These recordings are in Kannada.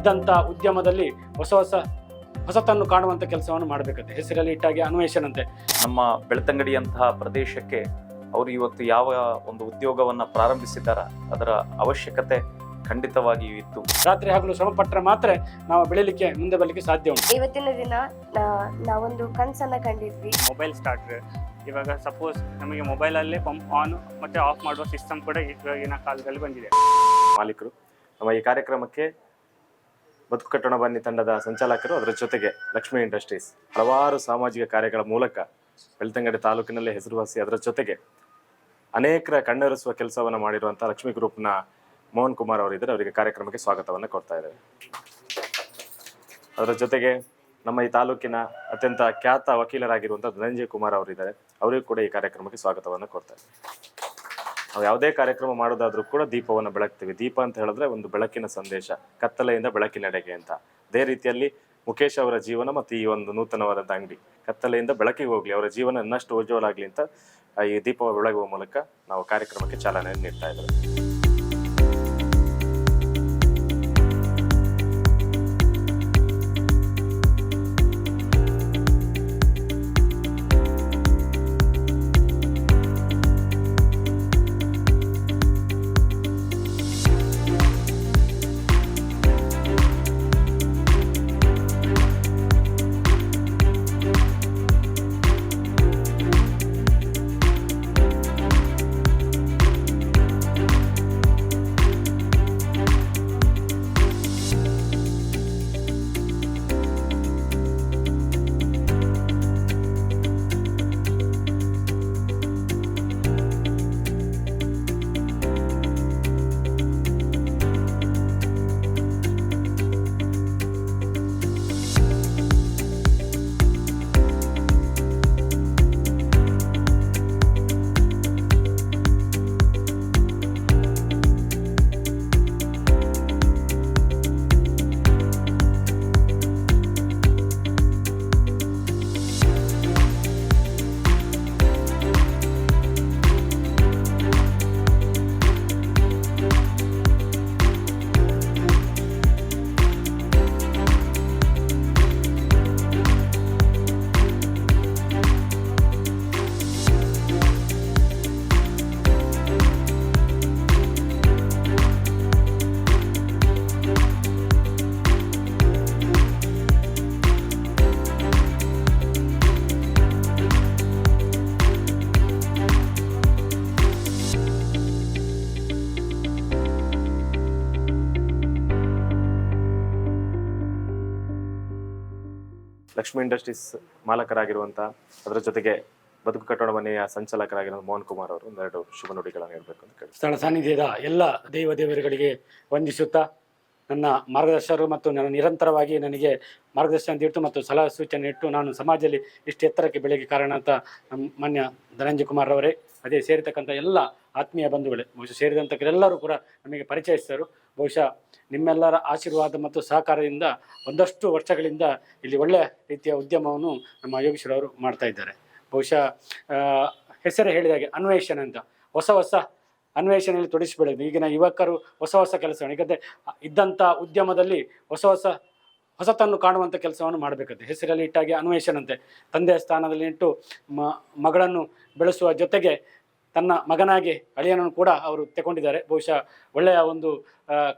ಇದ್ದಂಥ ಉದ್ಯಮದಲ್ಲಿ ಹೊಸ ಹೊಸ ಹೊಸತನ್ನು ಕಾಣುವಂಥ ಕೆಲಸವನ್ನು ಮಾಡಬೇಕಂತೆ. ಹೆಸರಲ್ಲಿ ಇಟ್ಟಾಗಿ ಅನ್ವೇಷಣಂತೆ. ನಮ್ಮ ಬೆಳ್ತಂಗಡಿಯಂತಹ ಪ್ರದೇಶಕ್ಕೆ ಅವರು ಇವತ್ತು ಯಾವ ಒಂದು ಉದ್ಯೋಗವನ್ನು ಪ್ರಾರಂಭಿಸಿದ್ದಾರೆ ಅದರ ಅವಶ್ಯಕತೆ ಖಂಡಿತವಾಗಿಯೂ ಇತ್ತು. ರಾತ್ರಿ ಹಗಲು ಶ್ರಮ ಪಟ್ಟರೆ ಮಾತ್ರ ನಾವು ಬೆಳಿಲಿಕ್ಕೆ ಮುಂದೆ ಬರಲಿಕ್ಕೆ ಸಾಧ್ಯ ಉಂಟು. ಇವತ್ತಿನ ದಿನ ನಾವೊಂದು ಕನ್ಸನ್ನ ಕಂಡಿದ್ವಿ. ಮೊಬೈಲ್ ಸ್ಟಾರ್ಟ್ ಇವಾಗ ಸಪೋಸ್ ನಮಗೆ ಮೊಬೈಲಲ್ಲೇ ಪಂಪ್ ಆನ್ ಮತ್ತೆ ಆಫ್ ಮಾಡುವ ಸಿಸ್ಟಮ್ ಕೂಡ ಇವಾಗಿನ ಕಾಲದಲ್ಲಿ ಬಂದಿದೆ. ಮಾಲೀಕರು ನಮ್ಮ ಈ ಕಾರ್ಯಕ್ರಮಕ್ಕೆ ಬದುಕು ಕಟ್ಟೋಣ ಬನ್ನಿ ತಂಡದ ಸಂಚಾಲಕರು. ಅದರ ಜೊತೆಗೆ ಲಕ್ಷ್ಮಿ ಇಂಡಸ್ಟ್ರೀಸ್ ಹಲವಾರು ಸಾಮಾಜಿಕ ಕಾರ್ಯಗಳ ಮೂಲಕ ಬೆಳ್ತಂಗಡಿ ತಾಲೂಕಿನಲ್ಲೇ ಹೆಸರುವಾಸಿ ಅದರ ಜೊತೆಗೆ ಅನೇಕರ ಕಣ್ಣೆರೆಸುವ ಕೆಲಸವನ್ನು ಮಾಡಿರುವಂಥ ಲಕ್ಷ್ಮಿ ಗ್ರೂಪ್ನ ಮೋಹನ್ ಕುಮಾರ್ ಅವರಿದ್ದಾರೆ ಅವರಿಗೆ ಕಾರ್ಯಕ್ರಮಕ್ಕೆ ಸ್ವಾಗತವನ್ನು ಕೊಡ್ತಾ ಇದ್ದಾರೆ. ಅದರ ಜೊತೆಗೆ ನಮ್ಮ ಈ ತಾಲೂಕಿನ ಅತ್ಯಂತ ಖ್ಯಾತ ವಕೀಲರಾಗಿರುವಂಥ ಧನಂಜಯ ಕುಮಾರ್ ಅವರಿದ್ದಾರೆ ಅವರಿಗೂ ಕೂಡ ಈ ಕಾರ್ಯಕ್ರಮಕ್ಕೆ ಸ್ವಾಗತವನ್ನು ಕೊಡ್ತಾರೆ ನಾವು ಯಾವುದೇ ಕಾರ್ಯಕ್ರಮ ಮಾಡೋದಾದ್ರೂ ಕೂಡ ದೀಪವನ್ನು ಬೆಳಗ್ತೀವಿ. ದೀಪ ಅಂತ ಹೇಳಿದ್ರೆ ಒಂದು ಬೆಳಕಿನ ಸಂದೇಶ, ಕತ್ತಲೆಯಿಂದ ಬೆಳಕಿನೆಡೆಗೆ ಅಂತ. ಅದೇ ರೀತಿಯಲ್ಲಿ ಮುಖೇಶ್ ಅವರ ಜೀವನ ಮತ್ತು ಈ ಒಂದು ನೂತನವಾದಂಥ ಅಂಗಡಿ. ಕತ್ತಲೆಯಿಂದ ಬೆಳಕಿಗೆ ಹೋಗಲಿ, ಅವರ ಜೀವನ ಇನ್ನಷ್ಟು ಉಜ್ವಲ ಆಗಲಿ ಅಂತ ಈ ದೀಪ ಬೆಳಗುವ ಮೂಲಕ ನಾವು ಕಾರ್ಯಕ್ರಮಕ್ಕೆ ಚಾಲನೆ ನೀಡ್ತಾ ಇದ್ದೇವೆ. ಲಕ್ಷ್ಮೀ ಇಂಡಸ್ಟ್ರೀಸ್ ಮಾಲಕರಾಗಿರುವಂಥ ಅದರ ಜೊತೆಗೆ ಬದುಕು ಕಟ್ಟೋಣ ಮನೆಯ ಸಂಚಾಲಕರಾಗಿರೋ ಮೋಹನ್ ಕುಮಾರ್ ಅವರು ಒಂದೆರಡು ಶುಭ ನುಡಿಗಳನ್ನು ಹೇಳಬೇಕು ಅಂತ ಕೇಳಿ ಸ್ಥಳ ಸಾನ್ನಿಧ್ಯದ ಎಲ್ಲ ದೈವ ದೇವರುಗಳಿಗೆ ವಂದಿಸುತ್ತಾ ನನ್ನ ಮಾರ್ಗದರ್ಶಕರು ಮತ್ತು ನನ್ನ ನಿರಂತರವಾಗಿ ನನಗೆ ಮಾರ್ಗದರ್ಶನ ಇಟ್ಟು ಮತ್ತು ಸಲಹಾ ಸೂಚನೆ ಇಟ್ಟು ನಾನು ಸಮಾಜದಲ್ಲಿ ಇಷ್ಟು ಎತ್ತರಕ್ಕೆ ಬೆಳೆಗೆ ಕಾರಣ ಅಂತ ನಮ್ಮ ಮಾನ್ಯ ಧನಂಜಯ ಕುಮಾರ್ ಅವರೇ, ಅದೇ ಸೇರಿತಕ್ಕಂಥ ಎಲ್ಲ ಆತ್ಮೀಯ ಬಂಧುಗಳೇ, ಬಹುಶಃ ಸೇರಿದಂಥ ಎಲ್ಲರೂ ಕೂಡ ನಮಗೆ ಪರಿಚಯಿಸಿದರು. ಬಹುಶಃ ನಿಮ್ಮೆಲ್ಲರ ಆಶೀರ್ವಾದ ಮತ್ತು ಸಹಕಾರದಿಂದ ಒಂದಷ್ಟು ವರ್ಷಗಳಿಂದ ಇಲ್ಲಿ ಒಳ್ಳೆಯ ರೀತಿಯ ಉದ್ಯಮವನ್ನು ನಮ್ಮ ಯೋಗೇಶ್ವರವರು ಮಾಡ್ತಾ ಇದ್ದಾರೆ. ಬಹುಶಃ ಹೆಸರು ಹೇಳಿದಾಗೆ ಅನ್ವೇಷಣೆ ಅಂತ. ಹೊಸ ಹೊಸ ಅನ್ವೇಷಣೆಯಲ್ಲಿ ತೊಡಗಿಸ್ಬಿಡೋದು. ಈಗಿನ ಯುವಕರು ಹೊಸ ಹೊಸ ಕೆಲಸವನ್ನು, ಯಾಕಂದರೆ ಇದ್ದಂಥ ಉದ್ಯಮದಲ್ಲಿ ಹೊಸ ಹೊಸ ಹೊಸತನ್ನು ಕಾಣುವಂಥ ಕೆಲಸವನ್ನು ಮಾಡಬೇಕಂತೆ ಹೆಸರಲ್ಲಿ ಇಟ್ಟಾಗಿ ಅನ್ವೇಷಣಂತೆ ತಂದೆಯ ಸ್ಥಾನದಲ್ಲಿ ಇಟ್ಟು ಮಗಳನ್ನು ಬೆಳೆಸುವ ಜೊತೆಗೆ ತನ್ನ ಮಗನಾಗಿ ಅಳಿಯನನ್ನು ಕೂಡ ಅವರು ತಗೊಂಡಿದ್ದಾರೆ ಬಹುಶಃ ಒಳ್ಳೆಯ ಒಂದು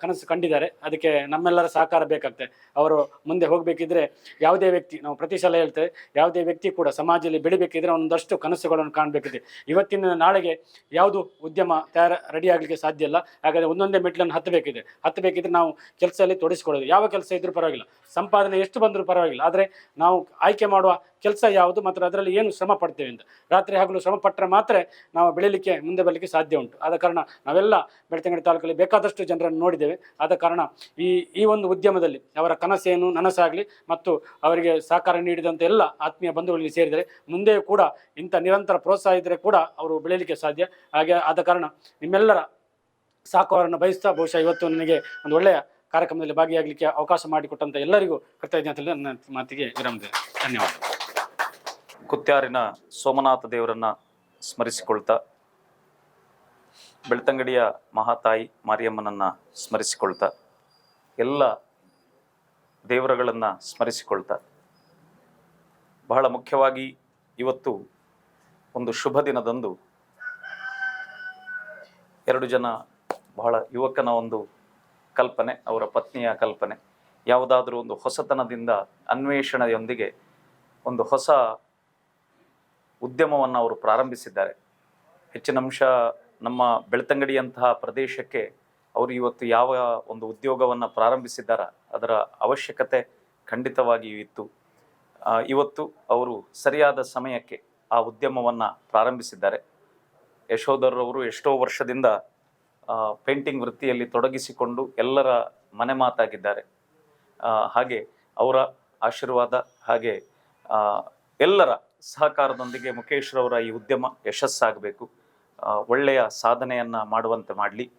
ಕನಸು ಕಂಡಿದ್ದಾರೆ. ಅದಕ್ಕೆ ನಮ್ಮೆಲ್ಲರ ಸಹಕಾರ ಬೇಕಾಗ್ತದೆ. ಅವರು ಮುಂದೆ ಹೋಗಬೇಕಿದ್ರೆ ಯಾವುದೇ ವ್ಯಕ್ತಿ, ನಾವು ಪ್ರತಿ ಸಲ ಹೇಳ್ತೇವೆ, ಯಾವುದೇ ವ್ಯಕ್ತಿ ಕೂಡ ಸಮಾಜದಲ್ಲಿ ಬೆಳಿಬೇಕಿದ್ರೆ ಒಂದಷ್ಟು ಕನಸುಗಳನ್ನು ಕಾಣಬೇಕಿದೆ. ಇವತ್ತಿನ ನಾಳೆಗೆ ಯಾವುದು ಉದ್ಯಮ ತಯಾರ, ರೆಡಿ ಆಗಲಿಕ್ಕೆ ಸಾಧ್ಯ ಇಲ್ಲ. ಹಾಗಾದರೆ ಒಂದೊಂದೇ ಮೆಟ್ಲನ್ನು ಹತ್ತಬೇಕಿದೆ. ಹತ್ತಬೇಕಿದ್ರೆ ನಾವು ಕೆಲಸದಲ್ಲಿ ತೊಡಗಿಸ್ಕೊಳ್ಳೋದು. ಯಾವ ಕೆಲಸ ಇದ್ರೂ ಪರವಾಗಿಲ್ಲ. ಸಂಪಾದನೆ ಎಷ್ಟು ಬಂದರೂ ಪರವಾಗಿಲ್ಲ. ಆದರೆ ನಾವು ಆಯ್ಕೆ ಮಾಡುವ ಕೆಲಸ ಯಾವುದು ಮತ್ತು ಅದರಲ್ಲಿ ಏನು ಶ್ರಮ ಪಡ್ತೇವೆ ಅಂತ. ರಾತ್ರಿ ಹಗಲು ಶ್ರಮ ಪಟ್ಟರೆ ಮಾತ್ರ ನಾವು ಬೆಳೀಲಿಕ್ಕೆ, ಮುಂದೆ ಬರಲಿಕ್ಕೆ ಸಾಧ್ಯ ಉಂಟು. ಆದ ಕಾರಣ ನಾವೆಲ್ಲ ಬೆಳ್ತಂಗಡಿ ತಾಲೂಕಲ್ಲಿ ಬೇಕಾದಷ್ಟು ಜನರನ್ನು ನೋಡಿದ್ದೇವೆ. ಆದ ಕಾರಣ ಈ ಈ ಒಂದು ಉದ್ಯಮದಲ್ಲಿ ಅವರ ಕನಸೇನು ನನಸಾಗಲಿ ಮತ್ತು ಅವರಿಗೆ ಸಹಕಾರ ನೀಡಿದಂಥ ಎಲ್ಲ ಆತ್ಮೀಯ ಬಂಧುಗಳಿಗೆ ಸೇರಿದರೆ ಮುಂದೆಯೂ ಕೂಡ ಇಂಥ ನಿರಂತರ ಪ್ರೋತ್ಸಾಹ ಇದ್ದರೆ ಕೂಡ ಅವರು ಬೆಳೆಯಲಿಕ್ಕೆ ಸಾಧ್ಯ. ಹಾಗೆ ಆದ ಕಾರಣ ನಿಮ್ಮೆಲ್ಲರ ಸಾಕುವರನ್ನು ಬಯಸ್ತಾ ಬಹುಶಃ ಇವತ್ತು ನನಗೆ ಒಂದು ಒಳ್ಳೆಯ ಕಾರ್ಯಕ್ರಮದಲ್ಲಿ ಭಾಗಿಯಾಗಲಿಕ್ಕೆ ಅವಕಾಶ ಮಾಡಿಕೊಟ್ಟಂಥ ಎಲ್ಲರಿಗೂ ಕೃತಜ್ಞತೆ ನನ್ನ ಮಾತಿಗೆ ವಿರಾಮ ಧನ್ಯವಾದ ಕುತ್ಯಾರಿನ ಸೋಮನಾಥ ದೇವರನ್ನ ಸ್ಮರಿಸಿಕೊಳ್ತಾ ಬೆಳ್ತಂಗಡಿಯ ಮಹಾತಾಯಿ ಮಾರಿಯಮ್ಮನನ್ನ ಸ್ಮರಿಸಿಕೊಳ್ತಾ, ಎಲ್ಲ ದೇವರುಗಳನ್ನು ಸ್ಮರಿಸಿಕೊಳ್ತಾ, ಬಹಳ ಮುಖ್ಯವಾಗಿ ಇವತ್ತು ಒಂದು ಶುಭ ದಿನದಂದು ಎರಡು ಜನ ಬಹಳ ಯುವಕನ ಒಂದು ಕಲ್ಪನೆ, ಅವರ ಪತ್ನಿಯ ಕಲ್ಪನೆ, ಯಾವುದಾದ್ರೂ ಒಂದು ಹೊಸತನದಿಂದ ಅನ್ವೇಷಣೆಯೊಂದಿಗೆ ಒಂದು ಹೊಸ ಉದ್ಯಮವನ್ನು ಅವರು ಪ್ರಾರಂಭಿಸಿದ್ದಾರೆ. ಹೆಚ್ಚಿನ ಅಂಶ ನಮ್ಮ ಬೆಳ್ತಂಗಡಿಯಂತಹ ಪ್ರದೇಶಕ್ಕೆ ಅವರು ಇವತ್ತು ಯಾವ ಒಂದು ಉದ್ಯೋಗವನ್ನು ಪ್ರಾರಂಭಿಸಿದ್ದಾರ ಅದರ ಅವಶ್ಯಕತೆ ಖಂಡಿತವಾಗಿಯೂ ಇತ್ತು. ಇವತ್ತು ಅವರು ಸರಿಯಾದ ಸಮಯಕ್ಕೆ ಆ ಉದ್ಯಮವನ್ನು ಪ್ರಾರಂಭಿಸಿದ್ದಾರೆ. ಯಶೋಧರ್ರವರು ಎಷ್ಟೋ ವರ್ಷದಿಂದ ಪೇಂಟಿಂಗ್ ವೃತ್ತಿಯಲ್ಲಿ ತೊಡಗಿಸಿಕೊಂಡು ಎಲ್ಲರ ಮನೆ ಮಾತಾಗಿದ್ದಾರೆ. ಹಾಗೆ ಅವರ ಆಶೀರ್ವಾದ ಹಾಗೆ ಎಲ್ಲರ ಸಹಕಾರದೊಂದಿಗೆ ಮುಖೇಶ್ರವರ ಈ ಉದ್ಯಮ ಯಶಸ್ಸಾಗಬೇಕು. ಒಳ್ಳೆಯ ಸಾಧನೆಯನ್ನು ಮಾಡುವಂತೆ ಮಾಡಲಿ.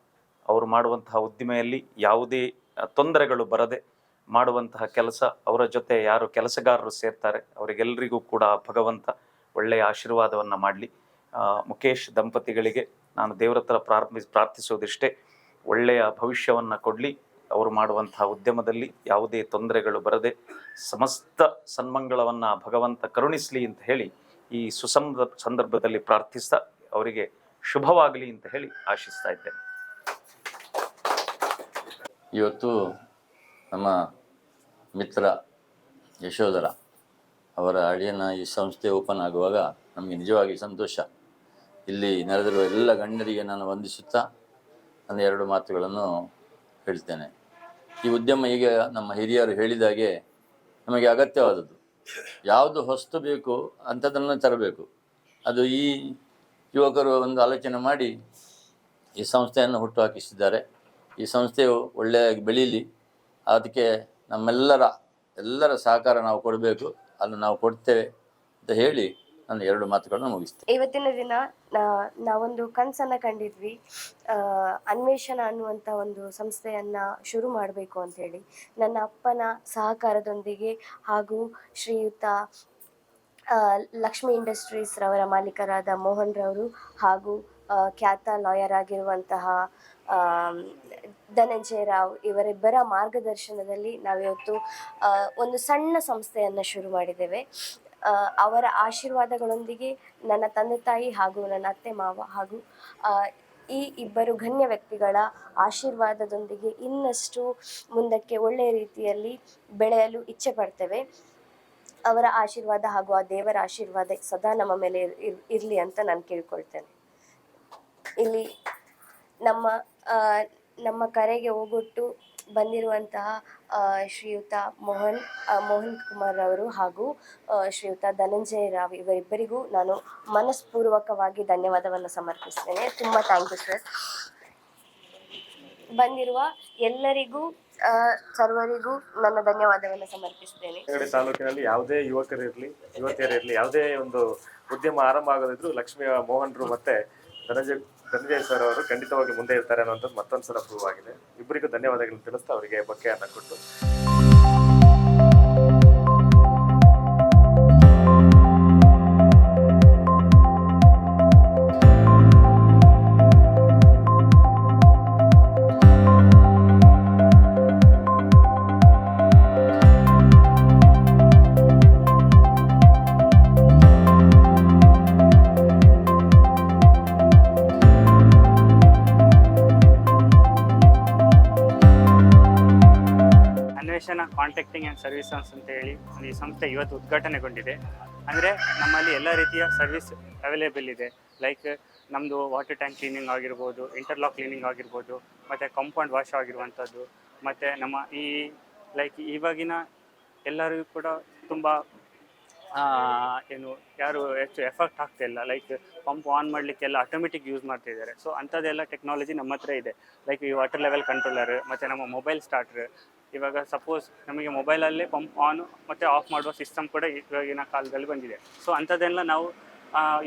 ಅವರು ಮಾಡುವಂತಹ ಉದ್ದಿಮೆಯಲ್ಲಿ ಯಾವುದೇ ತೊಂದರೆಗಳು ಬರದೆ ಮಾಡುವಂತಹ ಕೆಲಸ, ಅವರ ಜೊತೆ ಯಾರು ಕೆಲಸಗಾರರು ಸೇರ್ತಾರೆ ಅವರಿಗೆಲ್ಲರಿಗೂ ಕೂಡ ಭಗವಂತ ಒಳ್ಳೆಯ ಆಶೀರ್ವಾದವನ್ನು ಮಾಡಲಿ. ಮುಖೇಶ್ ದಂಪತಿಗಳಿಗೆ ನಾನು ದೇವರ ಹತ್ರ ಪ್ರಾರ್ಥಿಸುವುದಿಷ್ಟೇ ಒಳ್ಳೆಯ ಭವಿಷ್ಯವನ್ನು ಕೊಡಲಿ. ಅವರು ಮಾಡುವಂತಹ ಉದ್ಯಮದಲ್ಲಿ ಯಾವುದೇ ತೊಂದರೆಗಳು ಬರದೆ ಸಮಸ್ತ ಸನ್ಮಂಗಳವನ್ನು ಭಗವಂತ ಕರುಣಿಸಲಿ ಅಂತ ಹೇಳಿ ಈ ಸುಸಂದ, ಸಂದರ್ಭದಲ್ಲಿ ಪ್ರಾರ್ಥಿಸ್ತಾ ಅವರಿಗೆ ಶುಭವಾಗಲಿ ಅಂತ ಹೇಳಿ ಆಶಿಸ್ತಾ ಇದ್ದೇನೆ. ಇವತ್ತು ನಮ್ಮ ಮಿತ್ರ ಯಶೋಧರ ಅವರ ಅಡಿಯನ್ನು ಈ ಸಂಸ್ಥೆ ಓಪನ್ ಆಗುವಾಗ ನಮಗೆ ನಿಜವಾಗಿ ಸಂತೋಷ. ಇಲ್ಲಿ ನೆರೆದಿರುವ ಎಲ್ಲ ಗಣ್ಯರಿಗೆ ನಾನು ವಂದಿಸುತ್ತಾ ನನ್ನ ಎರಡು ಮಾತುಗಳನ್ನು ಹೇಳ್ತೇನೆ. ಈ ಉದ್ಯಮ ಈಗ ನಮ್ಮ ಹಿರಿಯರು ಹೇಳಿದಾಗೆ ನಮಗೆ ಅಗತ್ಯವಾದದ್ದು. ಯಾವುದು ಹೊಸ್ತು ಬೇಕು ಅಂಥದ್ದನ್ನು ತರಬೇಕು. ಅದು ಈ ಯುವಕರು ಒಂದು ಆಲೋಚನೆ ಮಾಡಿ ಈ ಸಂಸ್ಥೆಯನ್ನು ಹುಟ್ಟುಹಾಕಿಸಿದ್ದಾರೆ. ಈ ಸಂಸ್ಥೆಯು ಒಳ್ಳೆಯ ಬೆಳೀಲಿ. ಅದಕ್ಕೆ ನಮ್ಮೆಲ್ಲರ, ಎಲ್ಲರ ಸಹಕಾರ ನಾವು ಕೊಡಬೇಕು. ಅದನ್ನು ನಾವು ಕೊಡ್ತೇವೆ ಅಂತ ಹೇಳಿ ನಾನು ಎರಡು ಮಾತುಗಳನ್ನು ಮುಗಿಸ್ತೇನೆ. ಇವತ್ತಿನ ದಿನ ನಾವೊಂದು ಕನಸನ್ನು ಕಂಡಿದ್ವಿ. ಅನ್ವೇಷಣ ಅನ್ನುವಂಥ ಒಂದು ಸಂಸ್ಥೆಯನ್ನು ಶುರು ಮಾಡಬೇಕು ಅಂತ ಹೇಳಿ. ನನ್ನ ಅಪ್ಪನ ಸಹಕಾರದೊಂದಿಗೆ ಹಾಗೂ ಶ್ರೀಯುತ ಲಕ್ಷ್ಮಿ ಇಂಡಸ್ಟ್ರೀಸ್ ರವರ ಮಾಲೀಕರಾದ ಮೋಹನ್ ರವರು ಹಾಗೂ ಖ್ಯಾತ ಲಾಯರ್ ಆಗಿರುವಂತಹ ಧನಂಜಯ ರಾವ್ ಇವರಿಬ್ಬರ ಮಾರ್ಗದರ್ಶನದಲ್ಲಿ ನಾವಿವತ್ತು ಒಂದು ಸಣ್ಣ ಸಂಸ್ಥೆಯನ್ನು ಶುರು ಮಾಡಿದ್ದೇವೆ. ಅವರ ಆಶೀರ್ವಾದಗಳೊಂದಿಗೆ ನನ್ನ ತಂದೆ ತಾಯಿ ಹಾಗೂ ನನ್ನ ಅತ್ತೆ ಮಾವ ಹಾಗೂ ಈ ಇಬ್ಬರು ಗಣ್ಯ ವ್ಯಕ್ತಿಗಳ ಆಶೀರ್ವಾದದೊಂದಿಗೆ ಇನ್ನಷ್ಟು ಮುಂದಕ್ಕೆ ಒಳ್ಳೆಯ ರೀತಿಯಲ್ಲಿ ಬೆಳೆಯಲು ಇಚ್ಛೆ ಪಡ್ತೇವೆ. ಅವರ ಆಶೀರ್ವಾದ ಹಾಗೂ ಆ ದೇವರ ಆಶೀರ್ವಾದ ಸದಾ ನಮ್ಮ ಮೇಲೆ ಇರಲಿ ಇರ್- ಅಂತ ನಾನು ಕೇಳ್ಕೊಳ್ತೇನೆ. ಇಲ್ಲಿ ನಮ್ಮ ನಮ್ಮ ಕರೆಗೆ ಹೋಗೊಟ್ಟು ಬಂದಿರುವಂತಹ ಶ್ರೀಯುತ ಮೋಹನ್ ಮೋಹನ್ ಕುಮಾರ್ ಅವರು ಹಾಗೂ ಶ್ರೀಯುತ ಧನಂಜಯ ರಾವ್ ಇವರಿಬ್ಬರಿಗೂ ನಾನು ಮನಸ್ಪೂರ್ವಕವಾಗಿ ಧನ್ಯವಾದವನ್ನು ಸಮರ್ಪಿಸ್ತೇನೆ. ತುಂಬ ಥ್ಯಾಂಕ್ ಯು ಸರ್ ಬಂದಿರುವ ಎಲ್ಲರಿಗೂ ಸರ್ವರಿಗೂ ನನ್ನ ಧನ್ಯವಾದವನ್ನು ಸಮರ್ಪಿಸ್ತೇನೆ ಬೆಳ್ತಂಗಡಿ ತಾಲೂಕಿನಲ್ಲಿ ಯಾವುದೇ ಯುವಕರಿರಲಿ ಯುವತಿಯರಿರಲಿ ಯಾವುದೇ ಒಂದು ಉದ್ಯಮ ಆರಂಭ ಆಗೋದಿದ್ರು ಲಕ್ಷ್ಮೀ, ಮೋಹನ್ರು ಮತ್ತೆ ಧನಂಜಯ ಧನಂಜಯ ಸರ್ ಅವರು ಖಂಡಿತವಾಗಿ ಮುಂದೆ ಇರ್ತಾರೆ ಅನ್ನೋಂಥದ್ದು ಮತ್ತೊಂದು ಸಲ ಪ್ರೂವ್ ಆಗಿದೆ. ಇಬ್ಬರಿಗೂ ಧನ್ಯವಾದಗಳನ್ನು ತಿಳಿಸ್ತಾ ಅವರಿಗೆ ಬೊಕ್ಕೆಯನ್ನು ಕೊಟ್ಟು. ಕಾಂಟ್ಯಾಕ್ಟಿಂಗ್ ಆ್ಯಂಡ್ ಸರ್ವಿಸಸ್ ಅಂತ ಹೇಳಿ ಒಂದು ಈ ಸಂಸ್ಥೆ ಇವತ್ತು ಉದ್ಘಾಟನೆಗೊಂಡಿದೆ. ಅಂದರೆ ನಮ್ಮಲ್ಲಿ ಎಲ್ಲ ರೀತಿಯ ಸರ್ವಿಸ್ ಅವೈಲೇಬಲ್ ಇದೆ. ಲೈಕ್ ನಮ್ಮದು ವಾಟರ್ ಟ್ಯಾಂಕ್ ಕ್ಲೀನಿಂಗ್ ಆಗಿರ್ಬೋದು ಇಂಟರ್ಲಾಕ್ ಕ್ಲೀನಿಂಗ್ ಆಗಿರ್ಬೋದು, ಮತ್ತು ಕಾಂಪೌಂಡ್ ವಾಶ್ ಆಗಿರುವಂಥದ್ದು, ಮತ್ತು ನಮ್ಮ ಈ ಲೈಕ್ ಇವಾಗಿನ ಎಲ್ಲರಿಗೂ ಕೂಡ ತುಂಬ ಏನು, ಯಾರು ಹೆಚ್ಚು ಎಫೆಕ್ಟ್ ಆಗ್ತಾಯಿಲ್ಲ ಲೈಕ್ ಪಂಪ್ ಆನ್ ಮಾಡಲಿಕ್ಕೆಲ್ಲ ಆಟೋಮೆಟಿಕ್ ಯೂಸ್ ಮಾಡ್ತಿದ್ದಾರೆ ಸೊ ಅಂಥದ್ದೆಲ್ಲ ಟೆಕ್ನಾಲಜಿ ನಮ್ಮ ಹತ್ರ ಇದೆ. ಲೈಕ್ ಈ ವಾಟರ್ ಲೆವೆಲ್ ಕಂಟ್ರೋಲರ್ ಮತ್ತು ನಮ್ಮ ಮೊಬೈಲ್ ಸ್ಟಾರ್ಟ್ರ್ ಇವಾಗ ಸಪೋಸ್ ನಮಗೆ ಮೊಬೈಲಲ್ಲೇ ಪಂಪ್ ಆನ್ ಮತ್ತು ಆಫ್ ಮಾಡುವ ಸಿಸ್ಟಮ್ ಕೂಡ ಇವಾಗಿನ ಕಾಲದಲ್ಲಿ ಬಂದಿದೆ. ಸೊ ಅಂಥದ್ದೆಲ್ಲ ನಾವು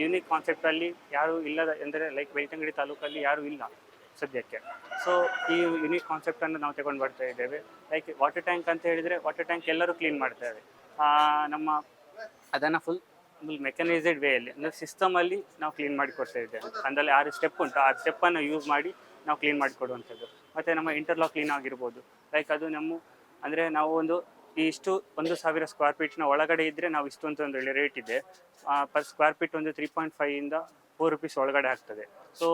ಯೂನಿಕ್ ಕಾನ್ಸೆಪ್ಟಲ್ಲಿ ಯಾರು ಇಲ್ಲದ ಎಂದರೆ ಲೈಕ್ ಬೆಳ್ತಂಗಡಿ ತಾಲೂಕಲ್ಲಿ ಯಾರೂ ಇಲ್ಲ ಸದ್ಯಕ್ಕೆ. ಸೊ ಈ ಯುನಿಕ್ ಕಾನ್ಸೆಪ್ಟನ್ನು ನಾವು ತಗೊಂಡು ಬರ್ತಾ ಇದ್ದೇವೆ. ಲೈಕ್ ವಾಟರ್ ಟ್ಯಾಂಕ್ ಅಂತ ಹೇಳಿದರೆ ವಾಟರ್ ಟ್ಯಾಂಕ್ ಎಲ್ಲರೂ ಕ್ಲೀನ್ ಮಾಡ್ತಾರೆ. ನಮ್ಮ ಅದನ್ನು ಫುಲ್ ಫುಲ್ ಮೆಕನೈಸ್ಡ್ ವೇಯಲ್ಲಿ ಅಂದರೆ ಸಿಸ್ಟಮಲ್ಲಿ ನಾವು ಕ್ಲೀನ್ ಮಾಡಿ ಕೊಡ್ತಾ ಇದ್ದೇವೆ. ಅದರಲ್ಲಿ ಆರು ಸ್ಟೆಪ್ ಉಂಟು. ಆ ಸ್ಟೆಪ್ಪನ್ನು ಯೂಸ್ ಮಾಡಿ ನಾವು ಕ್ಲೀನ್ ಮಾಡಿ ಕೊಡುವಂಥದ್ದು. ಮತ್ತು ನಮ್ಮ ಇಂಟರ್ಲಾಕ್ ಕ್ಲೀನ್ ಆಗಿರ್ಬೋದು. ಲೈಕ್ ಅದು ನಮ್ಮ, ಅಂದರೆ ನಾವು ಒಂದು ಇಷ್ಟು ಒಂದು ಸಾವಿರ ಸ್ಕ್ವೇರ್ ಫೀಟ್ನ ಒಳಗಡೆ ಇದ್ದರೆ ನಾವು ಇಷ್ಟು ಅಂತ ಒಂದು ರೇಟ್ ಇದೆ. ಪರ್ ಸ್ಕ್ವೇರ್ ಫೀಟ್ ಒಂದು ತ್ರೀ ಪಾಯಿಂಟ್ ಫೈವಿಂದ ಫೋರ್ ರುಪೀಸ್ ಒಳಗಡೆ ಆಗ್ತದೆ. ಸೊ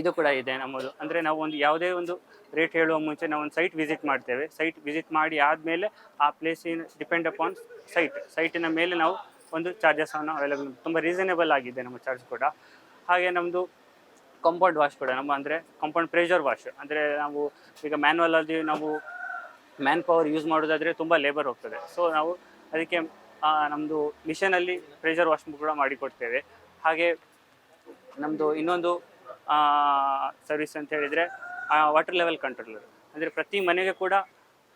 ಇದು ಕೂಡ ಇದೆ ನಮ್ಮದು. ಅಂದರೆ ನಾವು ಒಂದು ಯಾವುದೇ ಒಂದು ರೇಟ್ ಹೇಳುವ ಮುಂಚೆ ನಾವು ಒಂದು ಸೈಟ್ ವಿಸಿಟ್ ಮಾಡ್ತೇವೆ. ಸೈಟ್ ವಿಸಿಟ್ ಮಾಡಿ ಆದಮೇಲೆ ಆ ಪ್ಲೇಸಿನ ಡಿಪೆಂಡ್ ಅಪಾನ್ ಸೈಟ್ ಸೈಟಿನ ಮೇಲೆ ನಾವು ಒಂದು ಚಾರ್ಜಸನ್ನು ಅವೈಲೇಬಲ್ ತುಂಬ ರೀಸನೇಬಲ್ ಆಗಿದೆ ನಮ್ಮ ಚಾರ್ಜ್ ಕೂಡ. ಹಾಗೆ ನಮ್ಮದು ಕಾಂಪೌಂಡ್ ವಾಶ್ ಕೂಡ, ನಮ್ಮ ಅಂದರೆ ಕಾಂಪೌಂಡ್ ಪ್ರೆಷರ್ ವಾಶ್ ಅಂದರೆ ನಾವು ಈಗ ಮ್ಯಾನ್ಯಲ್ ಅಲ್ಲಿ ನಾವು ಮ್ಯಾನ್ ಪವರ್ ಯೂಸ್ ಮಾಡೋದಾದರೆ ತುಂಬ ಲೇಬರ್ ಹೋಗ್ತದೆ. ಸೊ ನಾವು ಅದಕ್ಕೆ ನಮ್ಮದು ಮಿಷನಲ್ಲಿ ಪ್ರೆಷರ್ ವಾಶ್ ಕೂಡ ಮಾಡಿಕೊಡ್ತೇವೆ ಹಾಗೆ ನಮ್ಮದು ಇನ್ನೊಂದು ಸರ್ವಿಸ್ ಅಂತ ಹೇಳಿದರೆ ವಾಟರ್ ಲೆವೆಲ್ ಕಂಟ್ರೋಲರ್ ಅಂದರೆ ಪ್ರತಿ ಮನೆಗೆ ಕೂಡ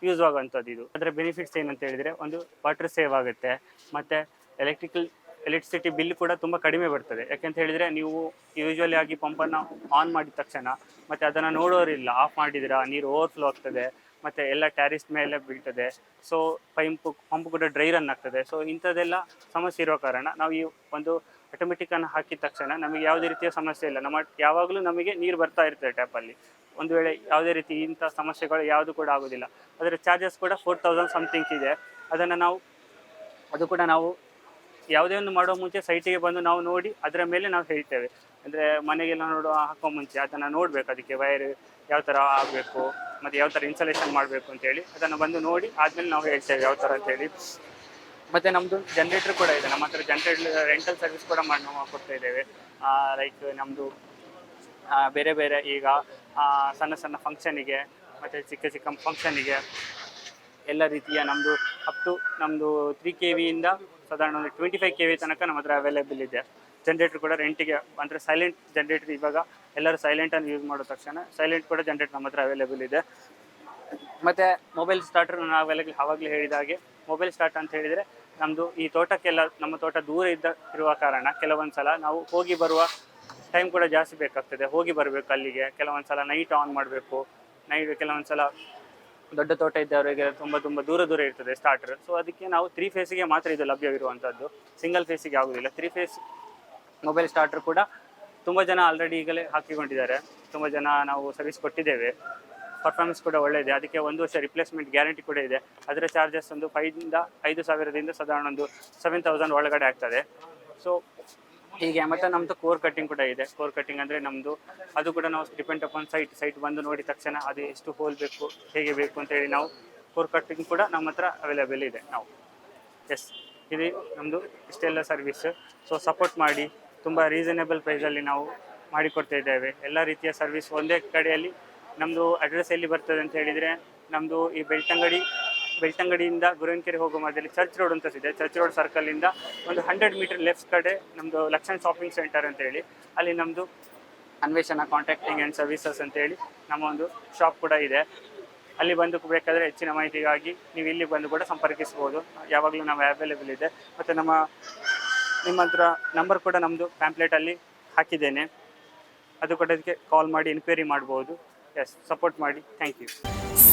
ಯೂಸ್ ಆಗುವಂಥದ್ದು ಇದು. ಅದರ ಬೆನಿಫಿಟ್ಸ್ ಏನಂತ ಹೇಳಿದರೆ, ಒಂದು ವಾಟರ್ ಸೇವ್ ಆಗುತ್ತೆ, ಮತ್ತು ಎಲೆಕ್ಟ್ರಿಕಲ್ ಎಲೆಕ್ಟ್ರಿಸಿಟಿ ಬಿಲ್ ಕೂಡ ತುಂಬ ಕಡಿಮೆ ಬರ್ತದೆ. ಯಾಕೆಂತ ಹೇಳಿದರೆ ನೀವು ಯೂಶ್ವಲಿ ಆಗಿ ಪಂಪನ್ನು ಆನ್ ಮಾಡಿದ ತಕ್ಷಣ ಮತ್ತು ಅದನ್ನು ನೋಡೋರಿಲ್ಲ. ಆಫ್ ಮಾಡಿದಿರಾ ನೀರು ಓವರ್ಫ್ಲೋ ಆಗ್ತದೆ. ಮತ್ತು ಎಲ್ಲ ಟ್ಯಾರಿಸ್ ಮೇಲೆ ಬೀಳ್ತದೆ. ಸೊ ಪೈಂಪ್ ಪಂಪ್ ಕೂಡ ಡ್ರೈ ರನ್ ಆಗ್ತದೆ. ಸೊ ಇಂಥದ್ದೆಲ್ಲ ಸಮಸ್ಯೆ ಇರೋ ಕಾರಣ ನಾವು ಈ ಒಂದು ಆಟೋಮೆಟಿಕನ್ನು ಹಾಕಿದ ತಕ್ಷಣ ನಮಗೆ ಯಾವುದೇ ರೀತಿಯ ಸಮಸ್ಯೆ ಇಲ್ಲ. ನಮ್ಮ, ಯಾವಾಗಲೂ ನಮಗೆ ನೀರು ಬರ್ತಾ ಇರ್ತದೆ ಟ್ಯಾಪಲ್ಲಿ ಒಂದು ವೇಳೆ ಯಾವುದೇ ರೀತಿ ಇಂಥ ಸಮಸ್ಯೆಗಳು ಯಾವುದು ಕೂಡ ಆಗೋದಿಲ್ಲ. ಅದರ ಚಾರ್ಜಸ್ ಕೂಡ ಫೋರ್ ತೌಸಂಡ್ ಸಮಥಿಂಗ್ ಇದೆ. ಅದನ್ನು ನಾವು, ಅದು ಕೂಡ ನಾವು ಯಾವುದೇ ಒಂದು ಮಾಡೋ ಮುಂಚೆ ಸೈಟಿಗೆ ಬಂದು ನಾವು ನೋಡಿ ಅದರ ಮೇಲೆ ನಾವು ಹೇಳ್ತೇವೆ. ಅಂದರೆ ಮನೆಗೆಲ್ಲ ನೋಡುವ ಹಾಕೋ ಮುಂಚೆ ಅದನ್ನು ನೋಡಬೇಕು ಅದಕ್ಕೆ ವೈರ್ ಯಾವ ಥರ ಆಗಬೇಕು, ಮತ್ತು ಯಾವ ಥರ ಇನ್ಸಲೇಷನ್ ಮಾಡಬೇಕು ಅಂತೇಳಿ ಅದನ್ನು ಬಂದು ನೋಡಿ ಆದಮೇಲೆ ನಾವು ಹೇಳ್ತೇವೆ ಯಾವ ಥರ ಅಂತೇಳಿ ಮತ್ತು ನಮ್ಮದು ಜನ್ರೇಟ್ರ್ ಕೂಡ ಇದೆ. ನಮ್ಮ ಹತ್ರ ಜನ್ರೇಟರ್ ರೆಂಟಲ್ ಸರ್ವಿಸ್ ಕೂಡ ಮಾಡಿ, ನಾವು ಕೊಡ್ತಾ ಇದ್ದೇವೆ. ಲೈಕ್ ನಮ್ಮದು ಬೇರೆ ಬೇರೆ ಈಗ ಸಣ್ಣ ಸಣ್ಣ ಫಂಕ್ಷನಿಗೆ ಮತ್ತು ಚಿಕ್ಕ ಚಿಕ್ಕ ಫಂಕ್ಷನಿಗೆ ಎಲ್ಲ ರೀತಿಯ ನಮ್ಮದು ಅಪ್ ಟು ನಮ್ಮದು ತ್ರೀ ಕೆ ವಿಯಿಂದ ಸಾಧಾರಣ ಒಂದು ಟ್ವೆಂಟಿ ಫೈವ್ ಕೆ ವಿ ತನಕ ನಮ್ಮ ಹತ್ರ ಅವೈಲೇಬಲ್ ಇದೆ. ಜನ್ರೇಟರ್ ಕೂಡ ರೆಂಟಿಗೆ ಅಂದರೆ ಸೈಲೆಂಟ್ ಜನ್ರೇಟರ್ ಇವಾಗ ಎಲ್ಲರೂ ಸೈಲೆಂಟನ್ನು ಯೂಸ್ ಮಾಡೋ ತಕ್ಷಣ ಸೈಲೆಂಟ್ ಕೂಡ ಜನ್ರೇಟರ್ ನಮ್ಮ ಹತ್ರ ಅವೈಲೇಬಲ್ ಇದೆ. ಮತ್ತು ಮೊಬೈಲ್ ಸ್ಟಾರ್ಟರ್ ನಾವೆಲ್ಲ ಆವಾಗಲೇ ಹೇಳಿದ ಹಾಗೆ ಮೊಬೈಲ್ ಸ್ಟಾರ್ಟ್ ಅಂತ ಹೇಳಿದರೆ ನಮ್ಮದು ಈ ತೋಟಕ್ಕೆಲ್ಲ ನಮ್ಮ ತೋಟ ದೂರ ಇದ್ದ ಇರುವ ಕಾರಣ ಕೆಲವೊಂದು ಸಲ ನಾವು ಹೋಗಿ ಬರುವ ಟೈಮ್ ಕೂಡ ಜಾಸ್ತಿ ಬೇಕಾಗ್ತದೆ. ಹೋಗಿ ಬರಬೇಕು ಅಲ್ಲಿಗೆ. ಕೆಲವೊಂದು ಸಲ ನೈಟ್ ಆನ್ ಮಾಡಬೇಕು. ನೈಟ್ ಕೆಲವೊಂದು ಸಲ ದೊಡ್ಡ ತೋಟ ಇದ್ದವರಿಗೆ ತುಂಬ ತುಂಬ ದೂರ ದೂರ ಇರ್ತದೆ ಸ್ಟಾರ್ಟರ್ ಸೊ ಅದಕ್ಕೆ ನಾವು ತ್ರೀ ಫೇಸಿಗೆ ಮಾತ್ರ ಇದು ಲಭ್ಯವಿರುವಂಥದ್ದು ಸಿಂಗಲ್ ಫೇಸಿಗೆ ಆಗುವುದಿಲ್ಲ ತ್ರೀ ಫೇಸ್ ಮೊಬೈಲ್ ಸ್ಟಾರ್ಟರ್ ಕೂಡ ತುಂಬ ಜನ ಆಲ್ರೆಡಿ ಈಗಲೇ ಹಾಕಿಕೊಂಡಿದ್ದಾರೆ. ತುಂಬ ಜನ ನಾವು ಸರ್ವಿಸ್ ಕೊಟ್ಟಿದ್ದೇವೆ. ಪರ್ಫಾರ್ಮೆನ್ಸ್ ಕೂಡ ಒಳ್ಳೆಯದೆ. ಅದಕ್ಕೆ ಒಂದು ವರ್ಷ ರಿಪ್ಲೇಸ್ಮೆಂಟ್ ಗ್ಯಾರಂಟಿ ಕೂಡ ಇದೆ. ಅದರ ಚಾರ್ಜಸ್ ಒಂದು ಫೈದಿಂದ ಐದು ಸಾವಿರದಿಂದ ಸಾಧಾರಣ ಒಂದು ಸೆವೆನ್ ತೌಸಂಡ್ ಒಳಗಡೆ ಆಗ್ತದೆ. ಸೊ ಹೀಗೆ, ಮತ್ತೆ ನಮ್ದು ಕೋರ್ ಕಟ್ಟಿಂಗ್ ಕೂಡ ಇದೆ. ಕೋರ್ ಕಟ್ಟಿಂಗ್ ಅಂದ್ರೆ ನಮ್ದು, ಅದು ಕೂಡ ನಾವು ಡಿಪೆಂಡ್ ಅಪಾನ್ ಸೈಟ್ ಸೈಟ್ ಬಂದು ನೋಡಿದ ತಕ್ಷಣ ಅದು ಎಷ್ಟು ಹೋಲ್ ಬೇಕು, ಹೇಗೆ ಬೇಕು ಅಂತೇಳಿ ನಾವು ಕೋರ್ ಕಟ್ಟಿಂಗ್ ಕೂಡ ನಮ್ಮ ಹತ್ರ ಅವೈಲೇಬಲ್ ಇದೆ ನಾವು. ಎಸ್ ಇದು ನಮ್ಮದು ಇಷ್ಟೆಲ್ಲ ಸರ್ವಿಸ್ ಸೊ ಸಪೋರ್ಟ್ ಮಾಡಿ, ತುಂಬ ರೀಸನೇಬಲ್ ಪ್ರೈಸಲ್ಲಿ ನಾವು ಮಾಡಿಕೊಡ್ತಾ ಇದ್ದೇವೆ. ಎಲ್ಲ ರೀತಿಯ ಸರ್ವಿಸ್ ಒಂದೇ ಕಡೆಯಲ್ಲಿ ನಮ್ಮದು ಅಡ್ರೆಸ್ ಎಲ್ಲಿ ಬರ್ತದೆ ಅಂತ ಹೇಳಿದರೆ ನಮ್ಮದು ಈ ಬೆಳ್ತಂಗಡಿ ಬೆಳ್ತಂಗಡಿಯಿಂದ ಗುರುವಿನಕೆರೆ ಹೋಗೋ ಮಾರ್ಗದಲ್ಲಿ ಚರ್ಚ್ ರೋಡ್ ಅಂತ ಇದೆ ಚರ್ಚ್ ರೋಡ್ ಸರ್ಕಲಿಂದ ಒಂದು ಹಂಡ್ರೆಡ್ ಮೀಟರ್ ಲೆಫ್ಟ್ ಕಡೆ ನಮ್ಮದು ಲಕ್ಷಣ್ ಶಾಪಿಂಗ್ ಸೆಂಟರ್ ಅಂತ ಹೇಳಿ. ಅಲ್ಲಿ ನಮ್ಮದು ಅನ್ವೇಷಣ ಕಾಂಟ್ಯಾಕ್ಟಿಂಗ್ ಆ್ಯಂಡ್ ಸರ್ವಿಸಸ್ ಅಂತೇಳಿ ನಮ್ಮ ಒಂದು ಶಾಪ್ ಕೂಡ ಇದೆ. ಅಲ್ಲಿ ಬಂದು ಬೇಕಾದರೆ ಹೆಚ್ಚಿನ ಮಾಹಿತಿಗಾಗಿ ನೀವು ಇಲ್ಲಿ ಬಂದು ಕೂಡ ಸಂಪರ್ಕಿಸ್ಬೋದು ಯಾವಾಗಲೂ ನಾವು ಅವೈಲೇಬಲ್ ಇದೆ. ಮತ್ತು ನಮ್ಮ, ನಿಮ್ಮ ಹತ್ರ ನಂಬರ್ ಕೂಡ ನಮ್ಮದು ಪ್ಯಾಂಪ್ಲೆಟಲ್ಲಿ ಹಾಕಿದ್ದೇನೆ. ಅದು ಕೂಡ ಅದಕ್ಕೆ ಕಾಲ್ ಮಾಡಿ ಎನ್ಕ್ವೈರಿ ಮಾಡ್ಬೋದು. ಎಸ್ ಸಪೋರ್ಟ್ ಮಾಡಿ. Thank you